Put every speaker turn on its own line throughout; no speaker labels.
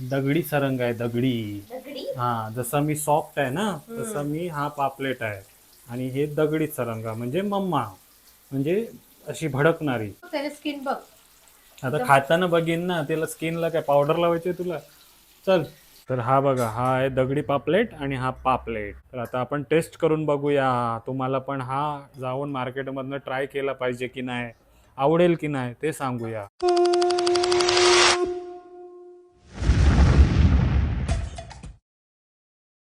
दगडी सरंग आहे दगडी.
दगडी?
हा जसं मी सॉफ्ट आहे ना तसं मी हा पापलेट आहे. आणि हे दगडी सरंगा म्हणजे मम्मा म्हणजे अशी भडकणारी.
स्किन बघ.
आता खाताना बघीन ना त्याला स्किनला काय पावडर लावायची तुला? चल. तर हा बघा हा आहे दगडी पापलेट आणि हा पापलेट. तर आता आपण टेस्ट करून बघूया तुम्हाला पण हा जाऊन मार्केटमधनं ट्राय केला पाहिजे की नाही आवडेल की नाही ते सांगूया.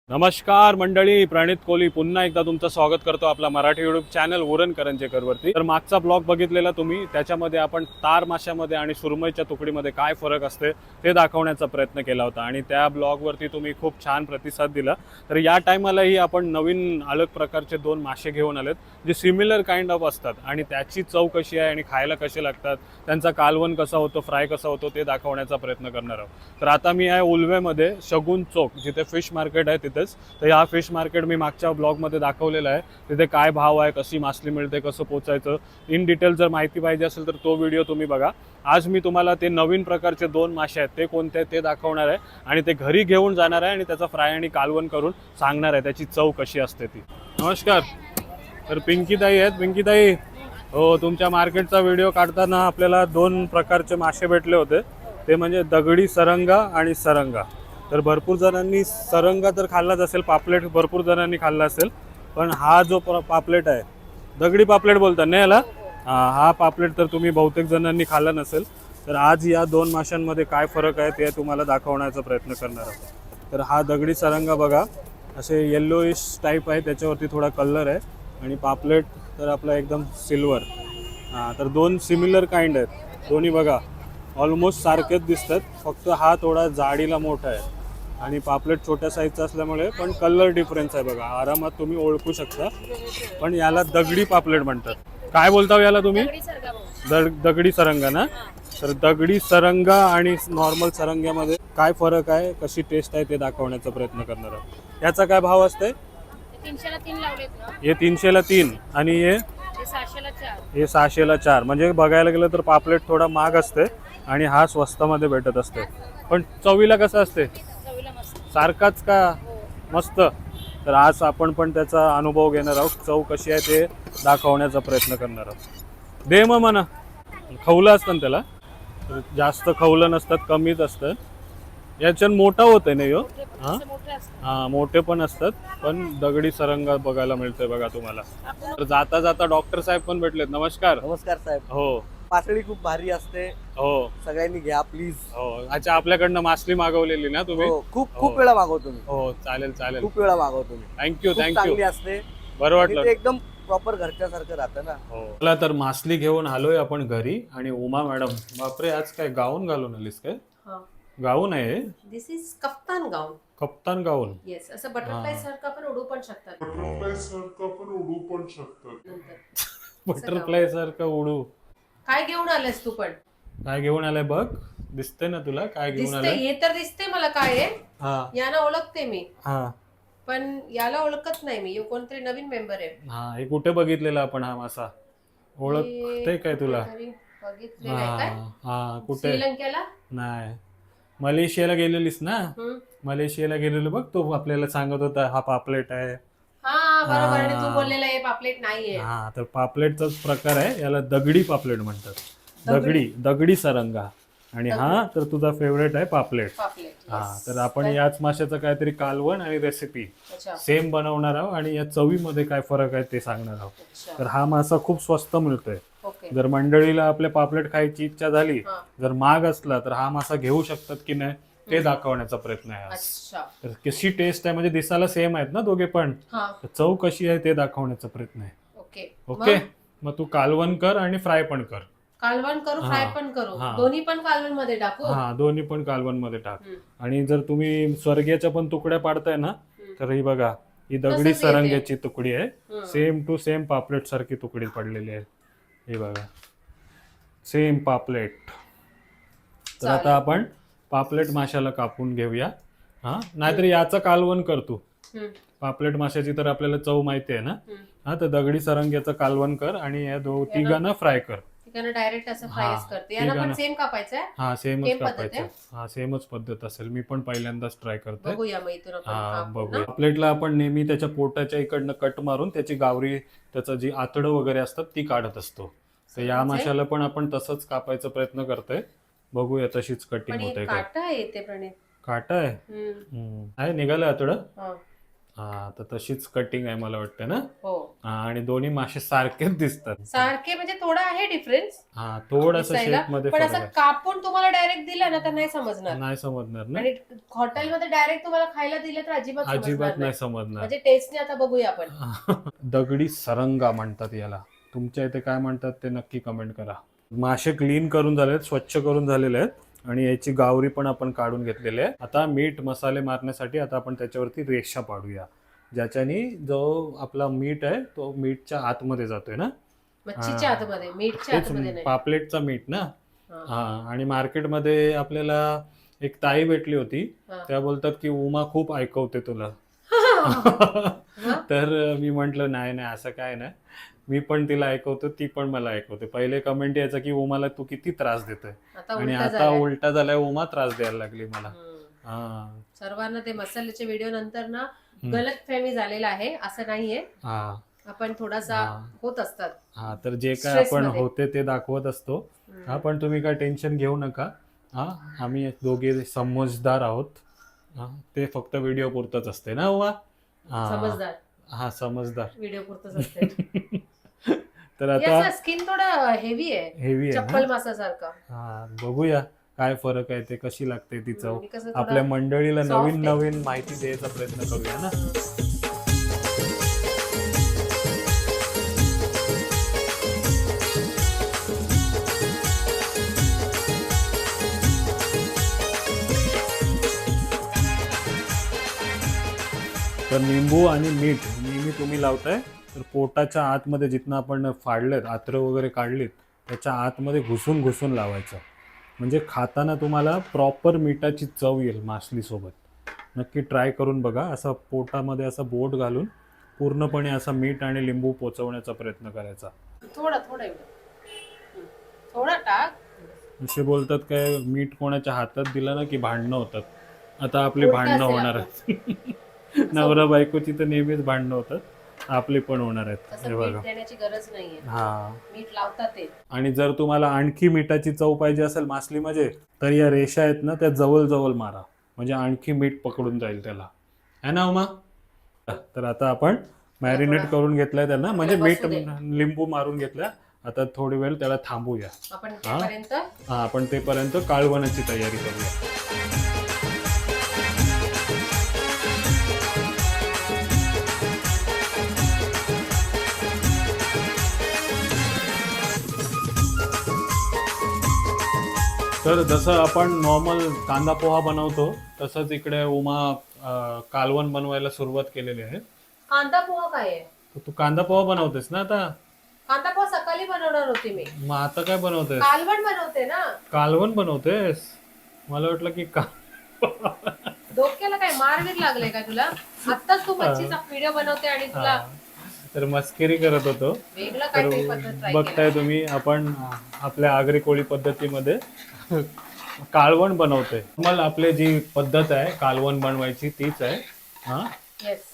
नमस्कार मंडळी प्रणित कोहली पुन्हा एकदा तुमचं स्वागत करतो आपला मराठी युट्यूब चॅनल उरण करंजेकरवरती. तर मागचा ब्लॉग बघितलेला तुम्ही त्याच्यामध्ये आपण तार माशामध्ये आणि सुरमईच्या तुकडीमध्ये काय फरक असते ते दाखवण्याचा प्रयत्न केला होता. आणि त्या ब्लॉगवरती तुम्ही खूप छान प्रतिसाद दिला. तर या टायमालाही आपण नवीन अलग प्रकारचे दोन मासे घेऊन आलेत जे सिमिलर काइंड ऑफ असतात. आणि त्याची चव कशी आहे आणि खायला कसे लागतात त्यांचा कालवण कसा होतो फ्राय कसा होतो ते दाखवण्याचा प्रयत्न करणार आहोत. तर आता मी आहे उलवेमध्ये शगुन चौक जिथे फिश मार्केट आहे मिळतेच तर या फिश मार्केट मी मागच्या ब्लॉगमध्ये दाखवलेलं आहे. तिथे काय भाव आहे कशी मासली मिळते कसं पोचायचं. इन डिटेल जर माहिती पाहिजे असेल तर तो व्हिडिओ तुम्ही बघा. आज मी तुम्हाला ते नवीन प्रकारचे दोन मासे आहेत. ते कोणते आहेत ते दाखवणार आहे. आणि ते घरी घेऊन जाणार आहे आणि त्याचा फ्राय आणि कालवण करून सांगणार आहे. त्याची चव कशी असते ती. नमस्कार. तर पिंकीताई आहेत. पिंकीताई हो तुमच्या मार्केटचा व्हिडिओ काढताना आपल्याला दोन प्रकारचे मासे भेटले होते. ते म्हणजे दगडी सरंगा आणि सरंगा. तर भरपूर जणांनी सरंगा तर खाल्लाच असेल पापलेट भरपूर जणांनी खाल्ला असेल पण हा जो प- पापलेट आहे दगडी पापलेट बोलतात नाही याला? हा हा पापलेट तर तुम्ही बहुतेक जणांनी खाल्ला नसेल. तर आज या दोन माशांमध्ये काय फरक आहे ते तुम्हाला दाखवण्याचा प्रयत्न करणार आहोत. तर हा दगडी सरंगा बघा असे येल्लोइश टाईप आहे त्याच्यावरती थोडा कलर आहे आणि पापलेट तर आपला एकदम सिल्वर हां तर दोन सिमिलर काइंड आहेत. दोन्ही बघा. ऑलमोस्ट सारखेच दिसतात. फक्त हा थोडा जाडीला मोठा आहे. आणि पापलेट छोट्या साईजचा असल्यामुळे पण कलर डिफरन्स आहे बघा. आरामात तुम्ही ओळखू शकता. पण याला दगडी पापलेट म्हणतात. काय बोलता याला तुम्ही?
दगडी
सरंगा ना? तर दगडी सरंगा आणि नॉर्मल सरंग्यामध्ये काय फरक आहे? कशी टेस्ट आहे ते दाखवण्याचा प्रयत्न करणार आहोत. याचा काय भाव असते हे तीनशेला तीन. आणि हे?
ते सहाशेला चार.
हे सहाशेला चार. म्हणजे बघायला गेलं तर पापलेट थोडा महाग असते आणि हा स्वस्तामध्ये भेटत असते. पण चवीला कसं असते?
चवीला मस्त.
सारखाच का
हो.
मस्त? तर आज आपण पण त्याचा अनुभव घेणार आहोत. चव कशी आहे ते दाखवण्याचा प्रयत्न करणार आहोत. दे मग म्हणा. खवलं असतं ना त्याला? जास्त खवलं नसतात कमीच असतं. याच्यात मोठा होत आहे ना हा? हा मोठे पण असतात पण दगडी सरंगा बघायला मिळतोय बघा तुम्हाला. तर जाता जाता डॉक्टर साहेब पण भेटलेत. नमस्कार.
नमस्कार साहेब.
हो.
पातळी खूप भारी असते.
हो.
सगळ्यांनी घ्या प्लीज
हो अच्छा आपल्याकडनं मासली मागवलेली ना तुम्ही?
हो खूप
हो.
खूप वेळा मागवतो मी.
हो चालेल चालेल.
खूप वेळा मागवतो मी.
थँक्यू
खूप
थँक्यू
चांगली असते.
बरं
आणि
वाटलं.
ते एकदम प्रॉपर घरच्यासारखं राहतं ना.
हो. चला तर मासली घेऊन आलोय आपण घरी आणि उमा मॅडम बापरे आज काय गाऊन घालून आलीस काय? गाऊन आहे.
दिस इज कप्तान गाऊन.
कप्तान गाऊन.
येस असं बटरफ्लाय. सारखं पण उडू पण शकतात.
बटरफ्लाय सारखं पण उडू पण
नंतर.
बटरफ्लाय सारखं उडू.
काय घेऊन आलेस तू पण?
काय घेऊन आलाय बघ. दिसते ना तुला काय घेऊन
दिसते
आलाय?
हे तर दिसते मला काय आहे.
हा.
यांना ओळखते मी.
हा.
पण याला ओळखत नाही मी. कोणतरी नवीन मेंबर आहे.
हा हे कुठे बघितलेला आपण हा मासा? ओळखते काय तुला?
बघितलेलं
हा
काय?
हा कुठे?
श्रीलंकेला?
नाही. मलेशियाला गेलेलीस ना?
हम्म.
मलेशियाला गेलेलो बघ. तो आपल्याला सांगत होता हा पापलेट आहे.
हा बरोबर. आणि
हा.
तू बोललेला आहे पापलेट नाहीये.
हा तर पापलेटचाच प्रकार आहे. याला दगडी पापलेट म्हणतात.
दगडी.
दगडी सरंगा. आणि हा तर तुझा फेवरेट आहे पापलेट.
पापलेट
हा. तर आपण याच माशाचं काहीतरी कालवण आणि रेसिपी
अच्छा.
सेम बनवणार आहोत आणि या चवीमध्ये काय फरक आहे ते सांगणार आहोत.
अच्छा.
तर हा मासा खूप स्वस्त मिळतोय.
ओके.
जर मंडळीला आपले पापलेट खायची इच्छा झाली
हा.
जर महाग असला तर हा मासा घेऊ शकतात की नाही? ते दाखवण्याचा प्रयत्न आहे तर कशी टेस्ट आहे म्हणजे दिसायला सेम आहेत ना दोघे पण.
हा.
चव कशी आहे ते दाखवण्याचा प्रयत्न आहे.
ओके.
ओके?
मग?
तू कालवण कर आणि फ्राय पण कर.
कालवण करू. फ्राय पण करू. दोन्ही पण कालवणमध्ये टाकू?
हा दोन्ही पण कालवणमध्ये टाक. आणि जर तुम्ही स्वर्गीयाच्या पण तुकड्या पाडताय ना. तर ही बघा ही दगडी. सरंग्याची तुकडी आहे. सेम टू सेम पापलेट सारखी तुकडी पडलेली आहे. ही बघा. सेम पापलेट. तर. आता आपण पापलेट माशाला कापून घेऊया. हा? नाहीतर याचं कालवण करतो. पापलेट माशाची तर आपल्याला चव माहिती आहे ना. हा तर दगडी सरंग्याचं कालवण कर आणि या दो तिघांना फ्राय कर.
डायरेक्ट असं
हा,
करते. पण. सेम कापायचं
हा सेमच कापायचं हा सेमच पद्धत असेल. मी पण पहिल्यांदाच ट्राय
आपण
हा बघू
ना.
प्लेटला आपण नेहमी त्याच्या पोटाच्या इकडनं कट मारून त्याची गावरी त्याचं जी आतडं वगैरे असतात ती काढत असतो. तर या? माशाला पण आपण तसंच कापायचा प्रयत्न करतोय. बघूया तशीच
पण
कटिंग
हे
होते का
काटा येते प्रणित.
काटा आहे?
हम्म.
हम्म. आहे निघालं आतडं
हा.
हा तर तशीच कटिंग आहे मला वाटतं ना?
हो.
हा आणि दोन्ही मासे सारखेच दिसतात.
सारखे म्हणजे थोडा आहे डिफरन्स
हा थोडासा
दिसायला,
शेपमध्ये
पण
फरक
असं
आहे.
कापून तुम्हाला डायरेक्ट दिलं ना तर नाही समजणार.
नाही समजणार ना?
आणि हॉटेलमध्ये डायरेक्ट तुम्हाला खायला दिलं तर अजिबात
अजिबात नाही.
नाही
समजणार.
म्हणजे टेस्टने आता बघूया आपण.
दगडी सरंगा म्हणतात याला. तुमच्या इथे काय म्हणतात ते नक्की कमेंट करा. मासे क्लीन करून झालेत स्वच्छ करून झालेले आहेत आणि याची गावरी पण आपण काढून घेतलेली आहे आता मीठ मसाले मारण्यासाठी आता आपण त्याच्यावरती रेषा पाडूया ज्याच्यानी जो आपला मीठ आहे तो मीठच्या आतमध्ये जातोय ना
मच्छीच्या. आतमध्ये मीठच्या आतमध्ये
तेच
नाही
पापलेटचा मीठ ना
हा.
हा आणि मार्केटमध्ये आपल्याला एक ताई भेटली होती
हा.
त्या बोलतात की उमा खूप ऐकवते तुला? तर मी म्हंटल नाही नाही असं काय नाही मी पण तिला ऐकवतो ती पण मला ऐकवते. पहिले कमेंट यायचं की उमाला तू किती त्रास देतोय. आणि आता. उलटा झालाय उमा त्रास द्यायला लागली मला. हा.
सर्वांना ते मसाल्याच्या व्हिडिओ नंतर ना. गलत फॅमी झालेला आहे असं नाहीये.
हा.
आपण थोडासा. होत असतात.
हा तर जे काय आपण. होते ते दाखवत असतो. हा पण तुम्ही काय टेन्शन घेऊ नका. हा आम्ही दोघे समजदार आहोत. हा ते फक्त व्हिडिओ पुरतच असते ना हा.
समजदार.
हा समजदार.
व्हिडिओ पुरतच असते.
तर आता
स्किन थोडं हेवी आहे.
हेवी आहे
चप्पल
ना
मासासारखं.
हा बघूया काय फरक आहे ते कशी लागते ती चव.
मी कसं थोडं-
आपल्या मंडळीला
soft
नवीन
आहे.
नवीन माहिती द्यायचा प्रयत्न करूया ना. तर निंबू आणि मीठ नेहमी तुम्ही लावताय. तर पोटाच्या आतमध्ये जिथनं आपण फाडलेत आत्र वगैरे काढलीत त्याच्या आतमध्ये घुसून घुसून लावायचं. म्हणजे खाताना तुम्हाला प्रॉपर मिठाची चव येईल मासलीसोबत. नक्की ट्राय करून बघा. असं पोटामध्ये असं बोट घालून पूर्णपणे असं मीठ आणि लिंबू पोचवण्याचा प्रयत्न करायचा.
थोडं थोडं एवढं. हम्म. थोडं टाक.
असे बोलतात काय मीठ कोणाच्या हातात दिलं ना की भांडणं होतात. आता आपली भांडणं होणार नवरा बायकोची तर नेहमीच भांडणं होतात. आपली पण होणार आहेत.
तसं
हे
मीठ
बघा.
देण्याची गरज नाहीये.
हा.
मीठ लावतात ते.
आणि जर तुम्हाला आणखी मिठाची चव पाहिजे असेल मासलीमध्ये तर या रेषा आहेत ना त्या जवळ जवळ मारा. म्हणजे आणखी मीठ पकडून जाईल त्याला. है ना उमा? तर आता आपण मॅरिनेट करून घेतलंय त्यांना म्हणजे मीठ
बसू दे.
लिंबू मारून घेतलं आता थोडी वेळ त्याला थांबूया.
आपण
हा?
त्यापर्यंत
हा आपण तेपर्यंत काळवणाची तयारी करूया. तर जसं आपण नॉर्मल कांदा पोहा बनवतो तसंच इकडे उमा अं, कालवण बनवायला सुरुवात केलेली आहे.
कांदा पोहा काय आहे?
तर तू कांदा पोहा बनवतेस ना आता?
कांदा पोहा सकाळी बनवणार होती मी.
मग आता काय बनवतेस?
कालवण बनवते ना.
कालवण बनवतेस? मला वाटलं की का
डोक्याला काय मारवीर लागले का तुला? आत्ताच तू मच्छीचा व्हिडिओ बनवते आणि तुला
हा. तर मस्करी करत होतो. तर बघताय तुम्ही आपण आपल्या आगरी कोळी पद्धतीमध्ये कालवण बनवतोय. मला आपली जी पद्धत आहे कालवण बनवायची तीच आहे हा?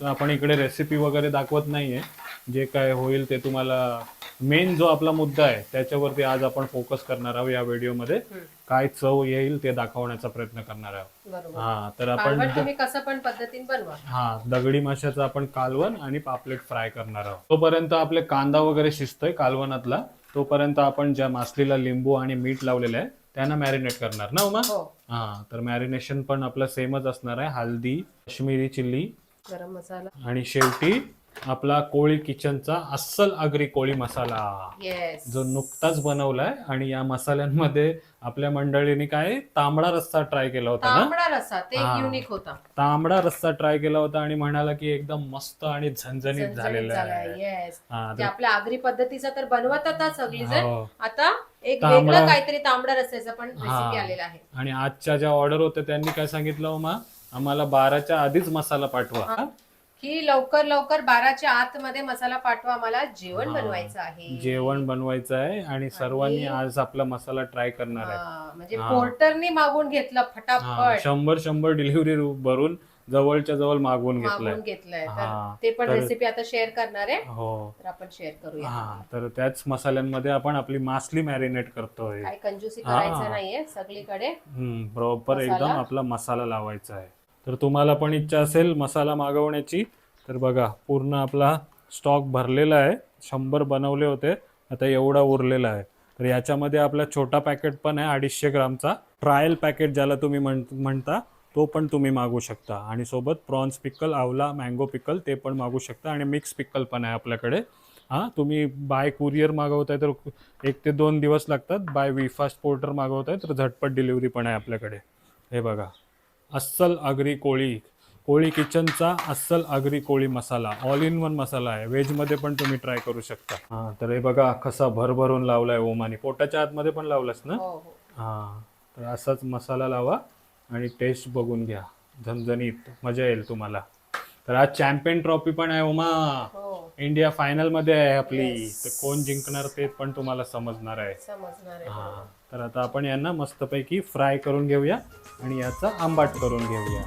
आपण इकडे रेसिपी वगैरे दाखवत नाहीये. जे काय होईल ते तुम्हाला मेन जो आपला मुद्दा आहे त्याच्यावरती आज आपण फोकस करणार आहोत या व्हिडिओमध्ये काय चव येईल ते दाखवण्याचा प्रयत्न करणार आहोत. हा तर आपण
तुम्ही कसं पण पद्धतीने बनवा.
हा दगडी माशाचं आपण कालवण आणि पापलेट फ्राय करणार आहोत. तोपर्यंत आपले कांदा वगैरे शिजतोय कालवणातला. तोपर्यंत आपण ज्या मासलीला लिंबू आणि मीठ लावलेलं आहे त्यांना मॅरिनेट करणार. ना उमा?
हो.
हा तर मॅरिनेशन पण आपलं सेमच असणार आहे. हल्दी काश्मीरी चिल्ली
गरम मसाला.
आणि शेवटी आपला कोळी किचनचा अस्सल आगरी कोळी मसाला.
येस
जो नुकताच बनवलाय आणि या मसाल्यांमध्ये आपल्या मंडळीने काय तांबडा रस्सा ट्राय केला होता ना?
तांबडा रस्सा ते
हा.
युनिक होता.
तांबडा रस्सा ट्राय केला होता आणि म्हणाला की एकदम मस्त आणि झणझणीत झालेला आहे.
येस
हा,
ते
तर-
आपल्या आगरी पद्धतीचा तर बनवतात सगळी जण
हो.
आता एक
तांबडा-
काहीतरी तांबडा रस्स्याचा पण रेसिपी
हा.
आलेला आहे.
आणि आजच्या ज्या ऑर्डर होत्या त्यांनी काय सांगितलं उमा आम्हाला बाराच्या आधीच मसाला पाठवा.
हा. की लवकर लवकर बाराच्या आतमध्ये मसाला पाठवा मला जेवण
हा.
बनवायचं आहे.
जेवण बनवायचं आहे आणि सर्वांनी आज आपला मसाला ट्राय करणार आहे.
हा, म्हणजे
हा.
पोर्टरनी मागून घेतलं
हा,
फटाफट
शंभर शंभर डिलिव्हरी भरून जवळच्या जवळ मागवून घेतलंय
मागून घेतलंय. तर
हा,
ते पण
तर-
रेसिपी आता शेअर करणार आहे.
हो.
तर आपण शेअर करूया.
हा तर त्याच मसाल्यांमध्ये आपण आपली मासली मॅरिनेट करतोय.
काय कंजूसी
हा.
करायचं नाहीये सगळीकडे.
प्रॉपर
मसाला?
एकदम आपला मसाला लावायचा आहे. तर तुम्हाला पण इच्छा असेल मसाला मागवण्याची तर बघा पूर्ण आपला स्टॉक भरलेला आहे. शंभर बनवले होते आता एवढा उरलेला आहे. तर याच्यामध्ये आपला छोटा पॅकेट पण आहे अडीचशे ग्रामचा. ट्रायल पॅकेट ज्याला तुम्ही म्हण म्हणता तो पण तुम्ही मागू शकता. आणि सोबत प्रॉन्स पिकल आवला मँगो पिकल ते पण मागू शकता. आणि मिक्स पिकल पण आहे आपल्याकडे. हां तुम्ही बाय कुरिअर मागवताय तर एक ते दोन दिवस लागतात. बाय वी फास्ट पोर्टर मागवताय तर झटपट डिलिव्हरी पण आहे आपल्याकडे. हे बघा. अस्सल आगरी कोळी. कोळी किचनचा अस्सल आगरी कोळी मसाला. ऑल इन वन मसाला आहे. व्हेजमध्ये पण तुम्ही ट्राय करू शकता. हां तर हे बघा कसा भरभरून लावलाय ओमानी पोटाच्या आतमध्ये पण लावलास ना?
हो हो.
हां तर असाच मसाला लावा आणि टेस्ट बघून घ्या. झणझणीत. मजा येईल तुम्हाला. तर आज चॅम्पियन ट्रॉफी पण आहे ओमा
हो.
इंडिया फायनलमध्ये आहे आपली.
Yes.
तर कोण जिंकणार ते पण तुम्हाला समजणार आहे.
समजणार आहे.
हा. तर आता आपण यांना मस्तपैकी फ्राय करून घेऊया आणि याचा आंबाट करून घेऊया.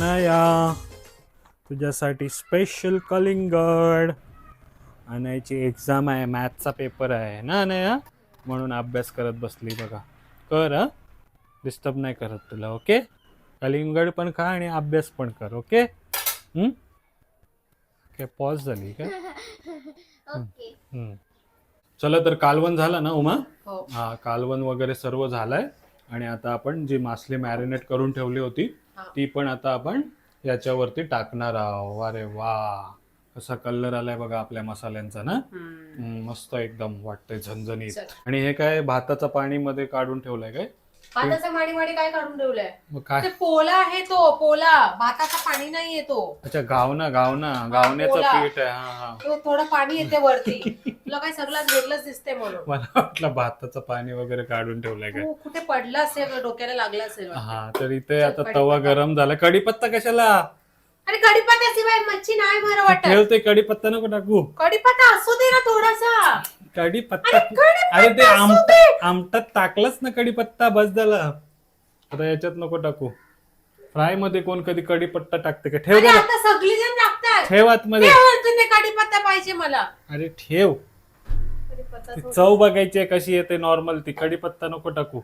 अनाया तुझ्यासाठी स्पेशल कलिंगड अनायाची एक्झाम आहे मॅथचा पेपर आहे ना अनाया? म्हणून अभ्यास करत बसली बघा. कर हा? डिस्टर्ब नाही करत तुला ओके कलिंगड पण खा आणि अभ्यास पण कर ओके? काय पॉज झाली का. चला तर कालवण झालं ना उमा?
हो.
हा कालवण वगैरे सर्व झालंय. आणि आता आपण जी मासली मॅरिनेट करून ठेवली होती. ती पण आता आपण याच्यावरती टाकणार आहोत. अरे वा. कसा कलर आलाय बघा आपल्या मसाल्यांचा ना.
हम्म,
मस्त एकदम वाटतंय झणझणीत.
चल.
आणि हे काय भाताचा पाणी मध्ये काढून ठेवलंय काय?
भाताचा माडी माडी काय काढून ठेवलंय?
मग काय?
ते पोला आहे तो पोला. भाताचा पाणी नाही येतो
अच्छा गावना गावना. गावण्याचं
पोला.
पीठ आहे. हा हा.
तो थोडं पाणी येते वरती. तुला काय सगळं वेगळंच दिसते म्हणून.
मला वाटलं भाताचं पाणी वगैरे काढून ठेवलंय काय?
तू कुठे पडलं असेल डोक्याला लागलं असेल.
हा तर इथे आता
कढीपत्ता.
तवा गरम झाला. कढीपत्ता कशाला?
आणि कढीपत्त्याशिवाय मच्छी नाही बरं वाटत.
ठेवते कढीपत्ता नको टाकू.
कढीपत्ता असू दे ना थोडासा.
कढीपत्ता
अरे कढीपत्ता
अरे ते आमट
दे.
आमटात टाकलंच ना कढीपत्ता बस झाला. आता याच्यात नको टाकू. फ्रायमध्ये कोण कधी कढीपत्ता टाकते का? ठेव
अरे आता सगळी जण टाकतात.
ठेव आतमध्ये.
कढीपत्ता पाहिजे मला.
अरे ठेव. ती. चव बघायची आहे कशी येते नॉर्मल ती. कढीपत्ता नको टाकू.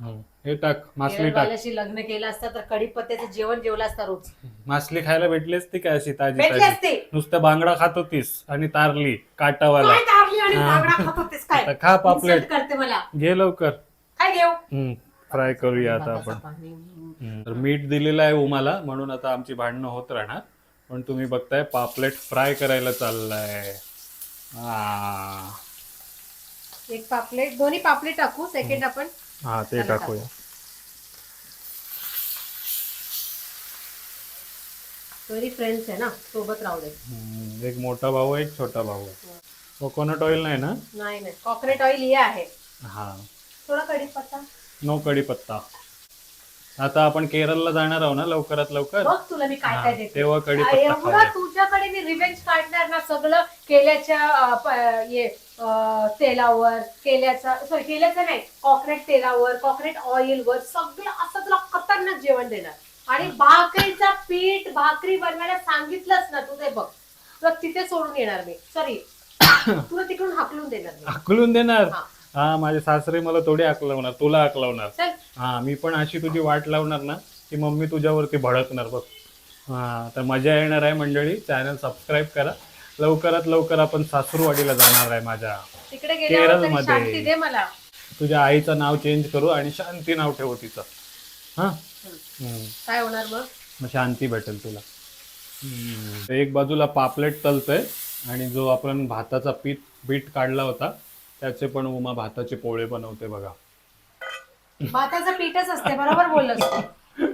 हं. हे टाक मासली टाक.
केरळवाल्याशी लग्न केलं असतं तर कढीपत्त्याचं जेवण जेवलं असतं रोज.
मासली खायला भेटली असती काय अशी ताजी
भेटली
ताजी?
असते.
नुसतं बांगडा खात होतीस आणि तारली काटावाला.
काय तारली आणि
हा.
बांगडा खात होतीस काय?
आता खा पापलेट.
Insult करते मला.
घे लवकर.
काय घेऊ?
फ्राय करूया आता आपण.
पाणी.
हम्म. तर मीठ दिलेलं आहे उमाला म्हणून आता आमची भांडणं होत राहणार. पण तुम्ही बघताय पापलेट फ्राय करायला चाललाय. आ.
एक पापलेट दोन्ही पापलेट टाकू सेकंड आपण.
हा ते
चला
टाकूया.
दोन्ही फ्रेंड्स आहे ना सोबत राहू दे.
हम्म. एक मोठा भाऊ आहे एक छोटा भाऊ आहे. कोकोनट ऑइल नाही ना?
नाही नाही. कॉकरेट ऑइल हे आहे.
हा.
थोडा कढीपत्ता?
नो कढीपत्ता. आता आपण केरळला जाणार आहोत ना लवकरात लवकर?
बघ तुला मी काय काय देते.
तेव्हा कढीपत्ता
एवढं
खाऊया.
तुझ्याकडे मी रिव्हेंज काढणार ना सगळं केल्याच्या अं, प- ये अं, तेलावर केल्याचा सॉरी केल्याचं नाही कॉकरेट तेलावर कॉकरेट ऑइल वर सगळं असं तुला खतरनाक जेवण देणार. आणि भाकरीचा पीठ भाकरी बनवायला सांगितलंच ना तू ते बघ. तुला तिथे सोडून येणार मी. सॉरी तुला तिकडून हाकलून देणार मी.
आकलून देणार?
हा.
हा माझे सासरे मला थोडी आकलवणार तुला आकलवणार हा मी पण अशी तुझी वाट लावणार ना की मम्मी तुझ्यावरती भडकणार बघ. हा तर मजा येणार आहे मंडळी. चॅनल सबस्क्राईब करा. लवकरात लवकर आपण सासूरवाडीला जाणार आहे माझ्या केरळमध्ये. तुझ्या आईचं नाव चेंज करू आणि शांती नाव ठेवू तिचं. हा.
काय होणार मग
मग शांती भेटेल तुला. एक बाजूला पापलेट तलतोय आणि जो आपण भाताचा पीठ बीट काढला होता त्याचे पण उमा भाताचे पोळे बनवते बघा.
भाताचं पीठच असते बरोबर बोललं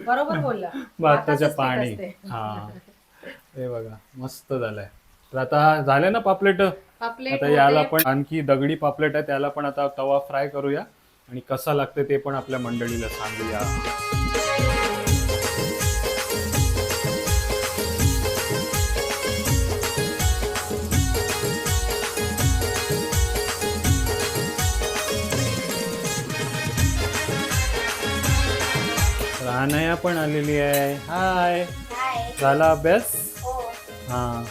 बरोबर बोललं.
भाताच्या
भाताचंच पीठ
पाणी.
असते.
हा. हे बघा मस्त झालंय. तर आता झाले ना पापलेट?
पापलेट
आता याला
होते.
पण आणखी दगडी पापलेट आहे त्याला पण आता तवा फ्राय करूया. आणि कसा लागते ते पण आपल्या मंडळीला सांगूया. अनया पण आलेली आहे. हाय झाला अभ्यास?
हो.
हा.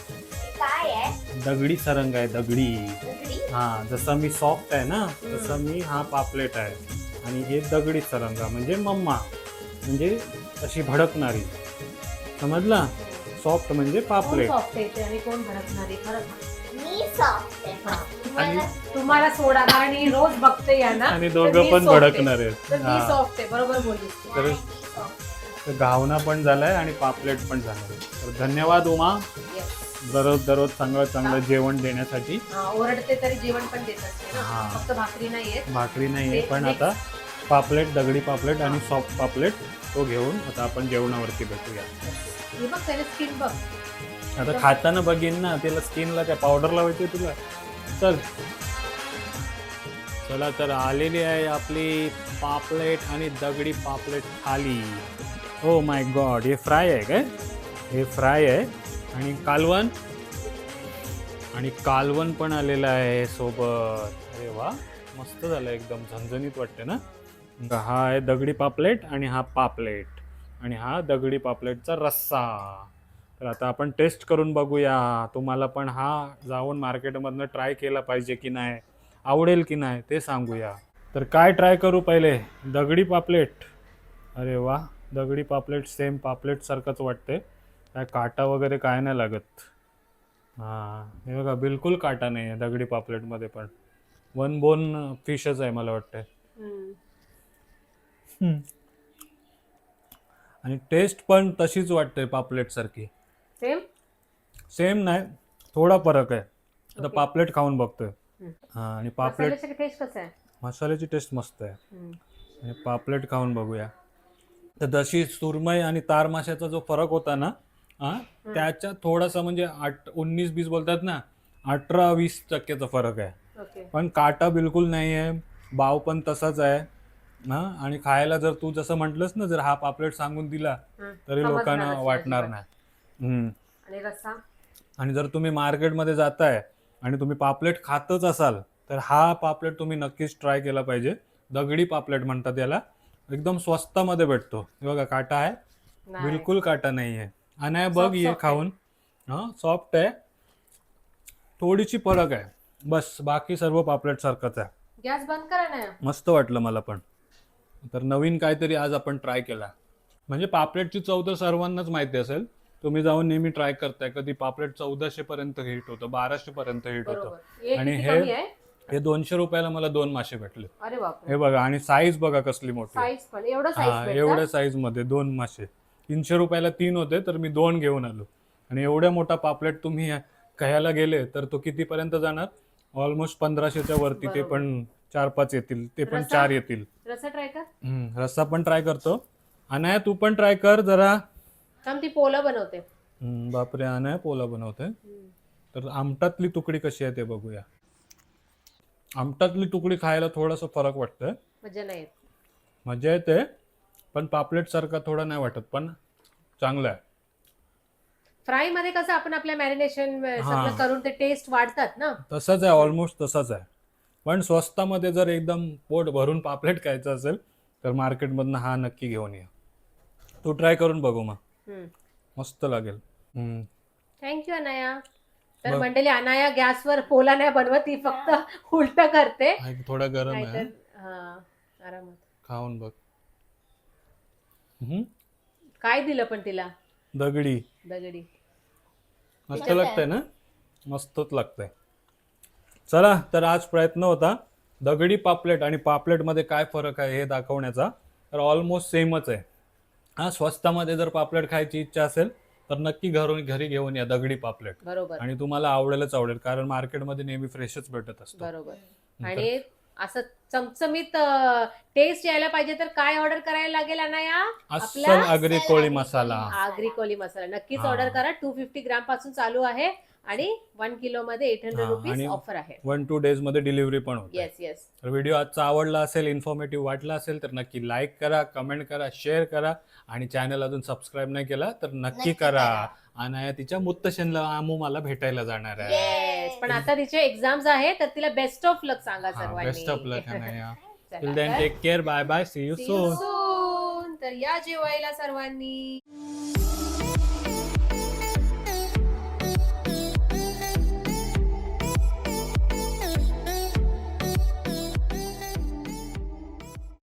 काय आहे?
दगडी सरंग आहे दगडी. हा जसं मी सॉफ्ट आहे ना तसं मी हा पापलेट आहे. आणि हे दगडी सरंगा म्हणजे मम्मा. म्हणजे अशी भडकणारी. समजला? सॉफ्ट म्हणजे पापलेट
आणि कोण भडकणारी? खरं सांग.
मी सॉफ्ट आहे.
हा.
तुम्हाला
तुम्हाला सोडा कारण ही रोज बघते या ना
आणि दोघं
मी
पण. भडकणार आहेत.
तर
तर- घावना पण झालाय आणि पापलेट पण झालाय. तर धन्यवाद उमा. दररोज दररोज चांगलं चांगलं जेवण देण्यासाठी.
हा, ओरडते तरी जेवण पण देत असते ना.
हा.
फक्त भाकरी नाही येत
भाकरी नाही
ते-
पण. आता पापलेट दगडी पापलेट आणि सॉफ्ट पापलेट तो घेऊन आता आपण जेवणावरती भेटूया.
हे बघ स्किन बघ.
आता खाताना बघीन ना त्याला स्किनला काय पावडर लावायची तुला? चल. चला तर आलेली आहे आपली पापलेट आणि दगडी पापलेट थाली. हो माय गॉड हे फ्राय आहे काय? हे फ्राय आहे. आणि कालवण? आणि कालवण पण आलेलं आहे सोबत. अरे वा मस्त झालं एकदम. झणझणीत वाटते ना? हा आहे दगडी पापलेट आणि हा पापलेट. आणि हा दगडी पापलेटचा रस्सा. तर आता आपण टेस्ट करून बघूया. तुम्हाला पण हा जाऊन मार्केटमधनं ट्राय केला पाहिजे की नाही? आवडेल की नाही ते सांगूया. तर काय ट्राय करू पहिले? दगडी पापलेट. अरे वा. दगडी पापलेट सेम पापलेटसारखंच वाटते काय काटा वगैरे काय नाही लागत. हां हे बघा बिलकुल काटा नाही आहे दगडी पापलेटमध्ये पण. वन बोन फिशच आहे मला वाटतं
हम्म.
आणि टेस्ट पण तशीच वाटते पापलेटसारखी
सेम
सेम नाही थोडा फरक आहे. आता
Okay.
पापलेट खाऊन बघतोय. हा आणि पापलेट
मसाल्याची टेस्ट कसं आहे?
मसाल्याची टेस्ट मस्त आहे. आणि पापलेट खाऊन बघूया. तर जशी सुरमई आणि तार माशाचा जो फरक होता ना हा त्याच्यात थोडासा म्हणजे आठ उन्नीस बीस बोलतात ना अठरा वीस टक्क्याचा फरक आहे. पण काटा बिलकुल नाही आहे बाव पण तसाच आहे हा आणि खायला जर तू जसं म्हटलंस ना जर हा पापलेट सांगून दिला. तरी लोकांना वाटणार. नाही.
आणि
जर तुम्ही मार्केटमध्ये जाताय आणि तुम्ही पापलेट खातच असाल तर हा पापलेट तुम्ही नक्कीच ट्राय केला पाहिजे. दगडी पापलेट म्हणतात याला. एकदम स्वस्तामध्ये भेटतो. हे बघा काटा आहे.
नाही.
बिलकुल काटा नाही आहे. आणि बघ
Soft-
ये
soft
खाऊन. हां सॉफ्ट आहे. थोडीशी फरक आहे. बस बाकी सर्व पापलेट सारखंच आहे.
गॅस बंद करा ना.
मस्त वाटलं मला पण. तर नवीन काहीतरी आज आपण ट्राय केला. म्हणजे पापलेटची चव तर सर्वांनाच माहिती असेल. तुम्ही जाऊन नेहमी ट्राय करताय. कधी पापलेट चौदाशे पर्यंत हिट होतं बाराशे पर्यंत हिट होतं.
बरोबर.
आणि
किती
हे-
कमी आहे?
हे दोनशे रुपयाला मला दोन मासे भेटले.
अरे बापरे.
हे बघा आणि साईज बघा कसली मोठी
साईज पण एवढं
हा
साईज
एवढ्या साईजमध्ये दोन मासे. तीनशे रुपयाला तीन होते तर मी दोन घेऊन आलो. आणि एवढ्या मोठा पापलेट तुम्ही कह्याला गेले तर तो कितीपर्यंत जाणार? ऑलमोस्ट पंधराशेच्या वरती ते
बरोबर.
पण चार पाच येतील ते पण
रस्सा?
चार येतील.
रस्सा ट्राय कर.
हम्म, रस्सा पण ट्राय करतो. अनाया तू पण ट्राय कर जरा.
थांब ती पोला बनवते.
हम्म, बापरे अनाया पोला बनवते. तर आमटातली तुकडी कशी आहे ते बघूया. आमटातली तुकडी खायला थोडासा फरक वाटतंय.
मजा नाही येत.
मजा येते पण पापलेट सारखा थोडा नाही वाटत पण चांगला आहे.
फ्रायमध्ये कसं आपण आपल्या मॅरिनेशन
हा.
करून ते टेस्ट वाढतात ना?
तसंच आहे ऑलमोस्ट तसंच आहे. पण स्वस्तामध्ये जर एकदम पोट भरून पापलेट खायचं असेल तर मार्केटमधनं हा नक्की घेऊन ये. तू ट्राय करून बघू मग. मस्त लागेल. हम्म.
Thank you Anaya. तर
बघ.
मंडळी अनाया गॅसवर पोला नाही बनवत ती फक्त उलट करते.
हा, एक थोडा गरम आहे
नाहीतर हा आरामात.
खाऊन बघ. हम्म.
काय दिलं पण तिला?
दगडी.
दगडी.
मस्त
आहे?
लागतंय ना? मस्तच लागतंय. चला तर आज प्रयत्न होता दगडी पापलेट आणि पापलेटमध्ये काय फरक आहे हे दाखवण्याचा. तर ऑलमोस्ट सेमच आहे. हा स्वस्तामध्ये जर पापलेट खायची इच्छा असेल तर नक्की घरून घरी घेऊन या दगडी पापलेट.
बरोबर.
आणि तुम्हाला आवडेलच आवडेल कारण मार्केटमध्ये नेहमी फ्रेशच भेटत असतो.
बरोबर. आणि असं चमचमीत टेस्ट यायला पाहिजे तर काय ऑर्डर करायला लागेल अनाया?
अस्सल
आपला
आगरी कोळी मसाला.
आगरी कोली मसाला. नक्कीच. ऑर्डर करा. टू फिफ्टी ग्रामपासून चालू आहे आणि वन किलो मध्ये एट हंड्रेड रुपीज
आणि-
ऑफर आहे.
वन टू डेजमध्ये डिलिव्हरी पण
येस येस
तर व्हिडिओ आजचा आवडला असेल इन्फॉर्मेटिव्ह वाटला असेल तर नक्की लाईक करा कमेंट करा शेअर करा आणि चॅनल अजून सबस्क्राईब नाही केला तर नक्की
करा.
अनाया तिच्या मुत्तशनला आमू मला भेटायला जाणार आहे.
येस पण आता तिचे एक्झाम्स आहे तर तिला बेस्ट ऑफ लक सांगा सर्वांनी.
बेस्ट ऑफ लक अनाया
चला
टिल देन
तर.
Take care bye bye see you
See you
soon
soon. तर या जेवायला सर्वांनी.